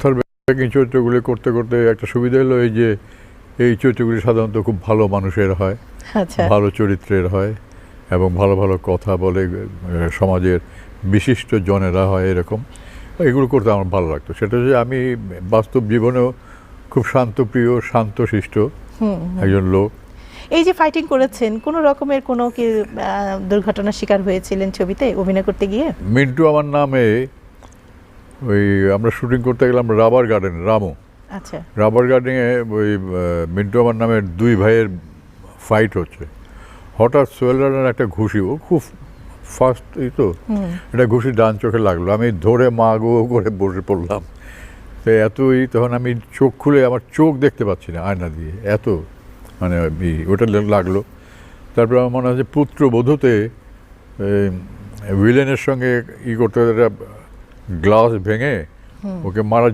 পথার backing চরিত্রগুলি করতে করতে একটা সুবিধা হলো এই যে এই চরিত্রগুলি সাধারণত খুব ভালো মানুষের হয় আচ্ছা। ভালো চরিত্রের হয় এবং ভালো ভালো কথা বলে সমাজের বিশিষ্ট জনেরা হয় এরকম। এগুলো করতে আমার ভালো লাগতো। সেটা যে আমি বাস্তব জীবনেও খুব শান্তপ্রিয় শান্তশিষ্ট একজন লোক। এই যে ফাইটিং করেছেন কোনো রকমের কোনো কি দুর্ঘটনার শিকার হয়েছিলেন ছবিতে অভিনয় করতে গিয়ে? মিন্টু আমার নামে ওই আমরা শুটিং করতে গেলাম রাবার গার্ডেন রামু। আচ্ছা। রাবার গার্ডেনে ওই মিন্টু আমার নামের দুই ভাইয়ের ফাইট হচ্ছে। হঠাৎ সোহেল রানার একটা ঘুষি ও খুব ফার্স্ট এই তো একটা ঘুষি ডান চোখে লাগল। আমি ধরে মা গো করে বসে পড়লাম। তো এতই তখন আমি চোখ খুলে আমার চোখ দেখতে পাচ্ছি না আয়না দিয়ে এত মানে ওটা লাগল। তারপর আমার মনে হয় যে পুত্রবধূতে উইলেনের সঙ্গে ই করতে একটা ग्लास भेंगे हम्म। ओके महाराज